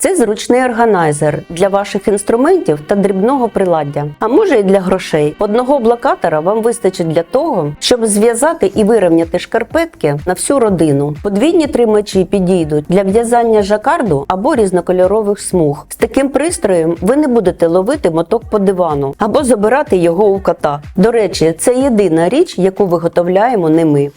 Це зручний органайзер для ваших інструментів та дрібного приладдя, а може і для грошей. Одного блокатора вам вистачить для того, щоб зв'язати і вирівняти шкарпетки на всю родину. Подвійні тримачі підійдуть для в'язання жакарду або різнокольорових смуг. З таким пристроєм ви не будете ловити моток по дивану або забирати його у кота. До речі, це єдина річ, яку виготовляємо не ми.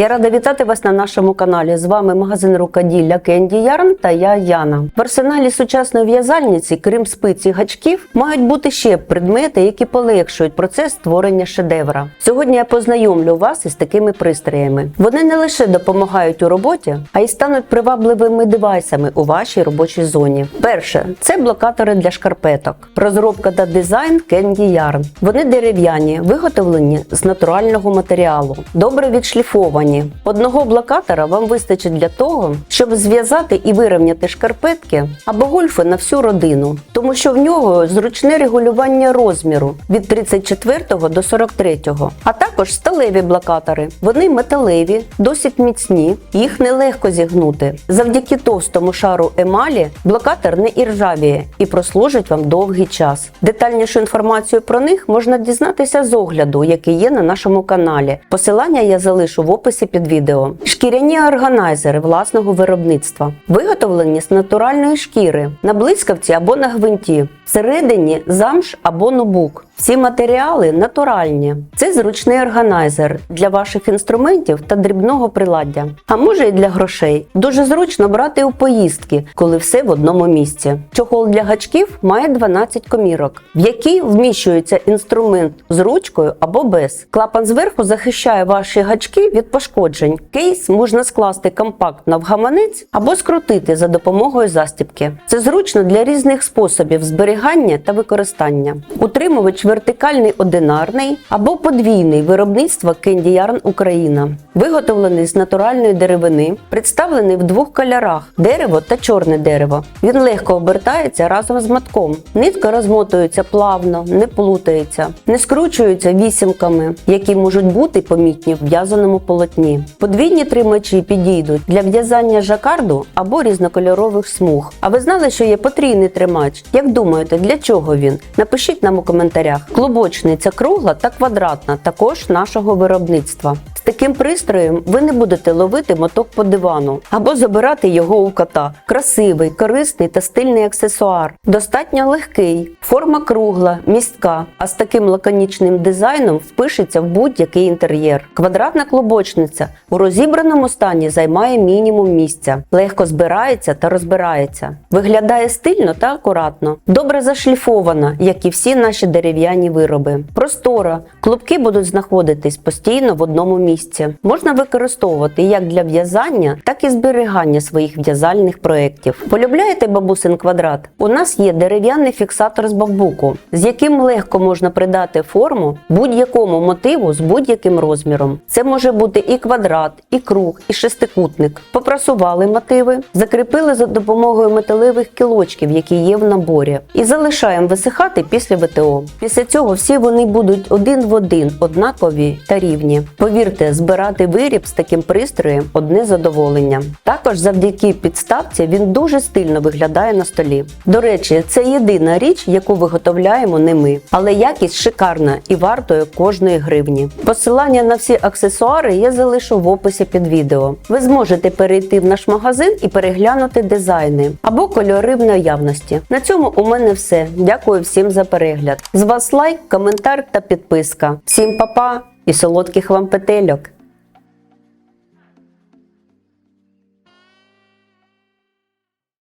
Я рада вітати вас на нашому каналі. З вами магазин рукоділля Кенді Ярн та я Яна. В арсеналі сучасної в'язальниці, крім спиць і гачків, мають бути ще предмети, які полегшують процес створення шедевра. Сьогодні я познайомлю вас із такими пристроями. Вони не лише допомагають у роботі, а й стануть привабливими девайсами у вашій робочій зоні. Перше це блокатори для шкарпеток. Розробка та дизайн Кенді Ярн. Вони дерев'яні, виготовлені з натурального матеріалу, добре відшліфовані. Одного блокатора вам вистачить для того, щоб зв'язати і вирівняти шкарпетки або гольфи на всю родину, тому що в нього зручне регулювання розміру від 34 до 43, а також сталеві блокатори. Вони металеві, досить міцні, їх нелегко зігнути. Завдяки товстому шару емалі блокатор не іржавіє і прослужить вам довгий час. Детальнішу інформацію про них можна дізнатися з огляду, який є на нашому каналі. Посилання я залишу в описі під відео. Шкіряні органайзери власного виробництва, виготовлені з натуральної шкіри на блискавці або на гвинті. Всередині замш або нубук. Всі матеріали натуральні. Це зручний органайзер для ваших інструментів та дрібного приладдя, а може і для грошей. Дуже зручно брати у поїздки, коли все в одному місці. Чохол для гачків має 12 комірок, в які вміщується інструмент з ручкою або без. Клапан зверху захищає ваші гачки від пошкоджень. Кейс можна скласти компактно в гаманець або скрутити за допомогою застібки. Це зручно для різних способів зберігання та використання. Утримувач вертикальний одинарний або подвійний виробництва Candy Yarn Україна, виготовлений з натуральної деревини, представлений в двох кольорах дерево та чорне дерево. Він легко обертається разом з матком. Нитка розмотується плавно, не плутається, не скручується вісімками, які можуть бути помітні в в'язаному полотні. Подвійні тримачі підійдуть для в'язання жакарду або різнокольорових смуг. А ви знали, що є потрійний тримач? Як думаєте, для чого він? Напишіть нам у коментарях. Клубочниця кругла та квадратна, також нашого виробництва. З таким пристроєм ви не будете ловити моток по дивану або забирати його у кота. Красивий, корисний та стильний аксесуар. Достатньо легкий, форма кругла, містка, а з таким лаконічним дизайном впишеться в будь-який інтер'єр. Квадратна клубочниця у розібраному стані займає мінімум місця, легко збирається та розбирається. Виглядає стильно та акуратно, добре зашліфована, як і всі наші дерев'яні вироби. Простора, клубки будуть знаходитись постійно в одному місці. Можна використовувати як для в'язання, так і зберігання своїх в'язальних проєктів. Полюбляєте бабусин квадрат? У нас є дерев'яний фіксатор з бамбуку, з яким легко можна придати форму будь-якому мотиву з будь-яким розміром. Це може бути і квадрат, і круг, і шестикутник. Попрасували мотиви, закріпили за допомогою металевих кілочків, які є в наборі, і залишаємо висихати після ВТО. Після цього всі вони будуть один в один, однакові та рівні. Повірте, збирати виріб з таким пристроєм одне задоволення. Також завдяки підставці він дуже стильно виглядає на столі. До речі, це єдина річ, яку виготовляємо не ми, але якість шикарна і вартує кожної гривні. Посилання на всі аксесуари я залишу в описі під відео. Ви зможете перейти в наш магазин і переглянути дизайни або кольори в наявності. На цьому у мене все. Дякую всім за перегляд. З вас лайк, коментар та підписка. Всім па-па і солодких вам петельок!